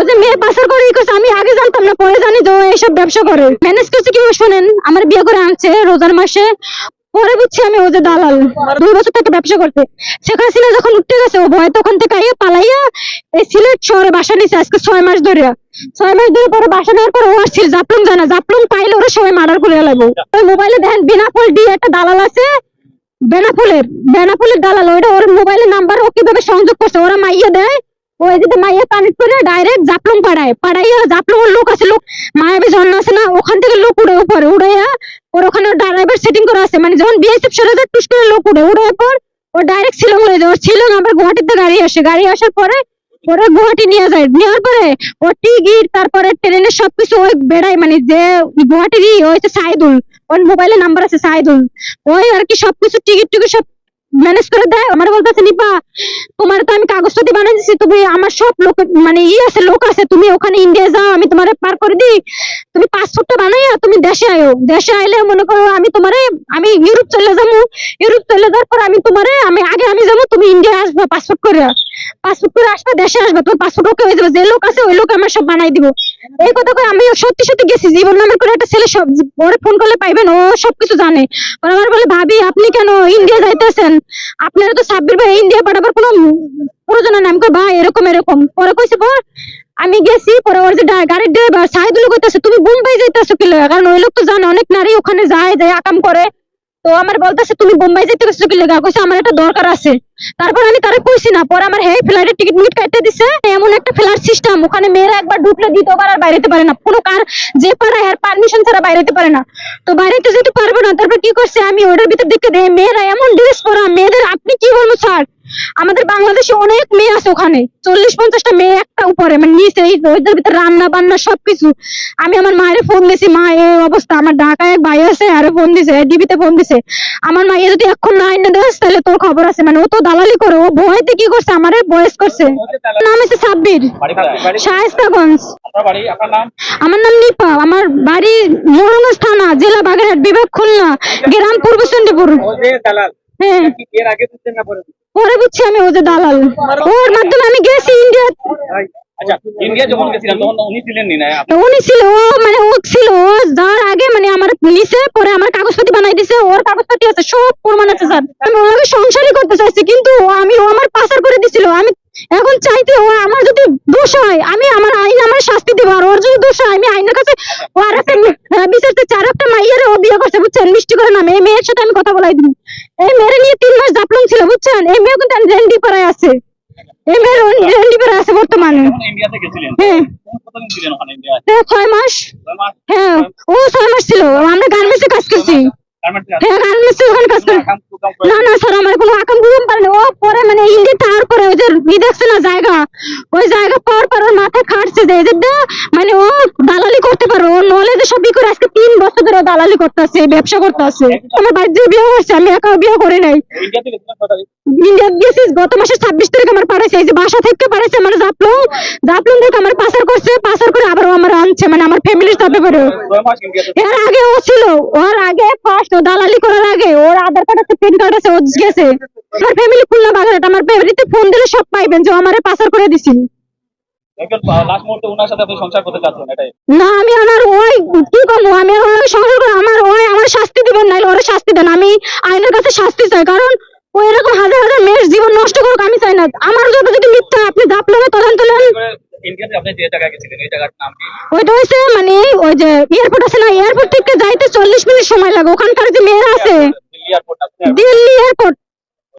ও যে মেয়ে করে আমি আগে জানতাম না, পরে জানি ব্যবসা করে। ম্যানেজ করছে শোনেন, আমার বিয়ে করে আনছে রোজার মাসে, পরে বুঝছি আমি ও যে দালাল, দুই বছর থেকে ব্যবসা করতে যখন উঠতে গেছে, ও ভয় তখন থেকে আইয়া পালাইয়া এই সিলেট শহরে বাসা নিছে আজকে ছয় মাস ধরে। ছয় মাস ধরে পরে বাসা নেওয়ার পর ও আসছিল জানা জাপলুম পাইলে ওরা সবাই মার্ডার করে লাগবো ওই মোবাইলে দেখেন বিনাফল দিয়ে একটা দালাল আছে বেনাফুলের বেনাফুলের দালাল, ওইটা ওর মোবাইলের নাম্বার ও কীভাবে সংযোগ করছে, ওরা মাইয়া দেয় ও এদিকে মাইয়া কানেক্ট করে ডাইরেক্ট জাপলং পাড়ায়। পাড়াইয়া জাপলং লোক আছে, লোক মায়াবী ঝর্ণা আছে না, ওখান থেকে লোক উড়ে উপরে উড়াইয়া ওর ওখানে ড্রাইভার সেটিং করা আছে। মানে যখন বিএসএফ সরে যায় করে লোক উড়ে উড়ে পর ও ডাইরেক্ট শিলং হয়ে যায়। শিলং আবার গুয়াহাটিতে গাড়ি আসে। গাড়ি আসার পরে ওরা গুয়াহাটি নিয়ে যায়। নেওয়ার পরে ও টিকিট, তারপরে ট্রেনের সবকিছু ওই বেড়ায় মানে যে গুয়াহাটির ওই হচ্ছে সাইদুল, ওর মোবাইলে নাম্বার আছে সাইদুল। ওই আর কি সবকিছু টিকিট টিকিট সব ম্যানেজ করে দেয় আমার বলতেছে, নিপা, তোমার তো আমি কাগজপাতি বানিয়ে দিচ্ছি তুমি আমার সব লোক মানে ই আছে, লোক আছে, তুমি ওখানে ইন্ডিয়া যাও, আমি তোমার পার করে দিই। তুমি পাসপোর্টটা বানাইয়া তুমি দেশে আয়ো। দেশে আইলে মনে করো আমি তোমারে, আমি ইউরোপ চলে যাব। ইউরোপ চলে যাওয়ার পর আমি তোমারে, আমি, আগে আমি যাব, তুমি ইন্ডিয়া আসবে পাসপোর্ট করে পাসপোর্ট করে আসবে, দেশে আসবে, তোমার পাসপোর্ট ওকে হয়ে যাবে। যে লোক আছে, ওই লোক আমার সব বানাই দিব। এই কথা করে আমি সত্যি সত্যি গেছি, জীবন নামের করে একটা ছেলে সব, ওরে ফোন করলে পাইবেন, ও সবকিছু জানে। আমার বলে, ভাবি, আপনি কেন ইন্ডিয়া যাইতেছেন? আপনারা তো সাব্বির ভাই ইন্ডিয়া পাঠাবার কোনো প্রয়োজন নাই। আমি ভাই, এরকম এরকম। পরে কইছে, পর, আমি গেছি, পরে ওর যে গাড়ির ড্রাইভার সাইদুল কইতাছে, তুমি বোম্বাই যাইতেছো কি? কারণ ওই লোক তো জানে, অনেক নারী ওখানে যায় যায় আকাম করে। তো আমার বলতেছে, তুমি বোম্বাই যাইতে গেছো কি লাগা? কইছে, আমার একটা দরকার আছে। তারপর আমি তারে কইছি না, পরে আমার হেই ফ্লাইটের টিকিট মিট কাটতে দিছে। এমন একটা ফ্লাইট সিস্টেম, ওখানে মেয়েরা একবার ঢুকলে দ্বিতীয়বার আর বাইরেতে পারে না। কোনো কার, যে পারে এর পারমিশন ছাড়া বাইরেতে পারে না। তো বাইরেতে যেতে পারবে না, তারপর কি করছে, আমি ওটার ভিতর দেখতে দেই, মেয়েরা এমন ড্রেস পরা, মেয়েদের আপনি কি বলব স্যার আমাদের বাংলাদেশে অনেক মেয়ে আছে ওখানে। চল্লিশ পঞ্চাশটা মেয়ে একটা উপরে মানে নিচে এই ওইটার ভিতরে রান্না বান্না সবকিছু। আমি আমার মায়ের ফোন দিছি মা এই অবস্থা আমার ঢাকায় এক ভাই আছে আরে ফোন দিছে ডিবিতে ফোন দিছে। আমার মাইয়া যদি এখন না আইনে দেস তাহলে তোর খবর আছে। মানে ও তো দালালি করে ও ভয়তে কি করছে? আমারে বয়স করছে। নাম হচ্ছে সাব্বির? শায়েস্তাগঞ্জ। আমার নাম নিপা। আমার বাড়ি মোরঙ্গজ থানা জেলা বাগেরহাট বিভাগ খুলনা গ্রাম পূর্ব চন্ডীপুর। হ্যাঁ। এর আগে বুঝছেন না পরে পরে বুঝছি আমি ও যে দালাল। ওর মাধ্যমে আমি গেছি ইন্ডিয়া। আচ্ছা ইন্ডিয়া যখন গেছিলাম তখন উনি ছিলেন না? উনি ছিল ও মানে ও ছিল ও যার আগে মানে আমার পরে আমার কাগজপাতি বানাই দিছে ওর কাগজপাতি আছে সব প্রমাণ আছে স্যার। আমি ওর সংসারই করতে চাইছি কিন্তু আমি ও আমার পাচার করে দিছিল। আমি এখন চাইতে ও আমার যদি দোষ হয় আমি আমার আইন আমার শাস্তি দিব আর ওর যদি দোষ হয় আমি আইনের কাছে ও আর একটা হ্যাঁ, বিচারতে চার একটা মাইয়ারে ও বিয়ে করছে বুঝছেন? মিষ্টি করে নামে এই মেয়ের সাথে আমি কথা বলাই দিই এই মেয়ের নিয়ে তিন মাস জাপলং ছিল বুঝছেন? এই মেয়ে কিন্তু রেন্ডি পাড়ায় আছে। এই মেয়ের রেন্ডি পাড়ায় আছে বর্তমানে। হ্যাঁ। ছয় মাস। হ্যাঁ ও ছয় মাস ছিল আমরা গান গার্মেন্টসে কাজ করছি। হ্যাঁ গার্মেন্টসে ওখানে কাজ করি। না না স্যার আমার কোনো আকাম কুকাম পারে না ও পরে মানে ইন্ডিয়া টাওয়ার করে ই দেখছে না জায়গা। ওই জায়গা পাওয়ার পর ওর মাথায় খাটছে যে এদের মানে ও দালালি করতে পারবে ওর নলেজে সব করে আজকে তিন বছর ধরে দালালি করতে আছে ব্যবসা করতে আছে আমার বাড়িতে যে বিয়ে হয়েছে আমি একা বিয়ে করি নাই। ইন্ডিয়াতে গেছিলেন কত তারিখ? ইন্ডিয়া গেছি গত মাসের ছাব্বিশ তারিখ আমার পাঠাইছে এই যে বাসা থেকে পাঠাইছে আমার জাপলং। জাপলং থেকে আমার পাচার করছে পাচার করে আবার আমার আনছে মানে আমার ফ্যামিলির সাথে করে। এর আগে ও ছিল ওর আগে ফার্স্ট দালালি করার আগে ওর আধার কার্ড আছে প্যান কার্ড আছে ও গেছে। আমার ফ্যামিলি খুলনা বাগেরহাট আমার ফ্যামিলিতে ফোন দিলে সব পাইবেন যে আমারে পাচার করে এটাই। না আমি আমার ওই কি করব? আমি সংসার করে আমার ওই আমার শাস্তি দিবেন নাইলে ওরে শাস্তি দেন। আমি আইনের কাছে শাস্তি চাই কারণ ও এরকম হাজার হাজার মেয়ের জীবন নষ্ট করুক আমি চাই না। আমার যত যদি মিথ্যা আপনি জাপলঙে তদন্ত নেন। ওইটা হয়েছে মানে ওই যে এয়ারপোর্ট আছে না এয়ারপোর্ট থেকে যাইতে চল্লিশ মিনিট সময় লাগে। ওখানকার যে মেয়েরা আছে দিল্লি এয়ারপোর্ট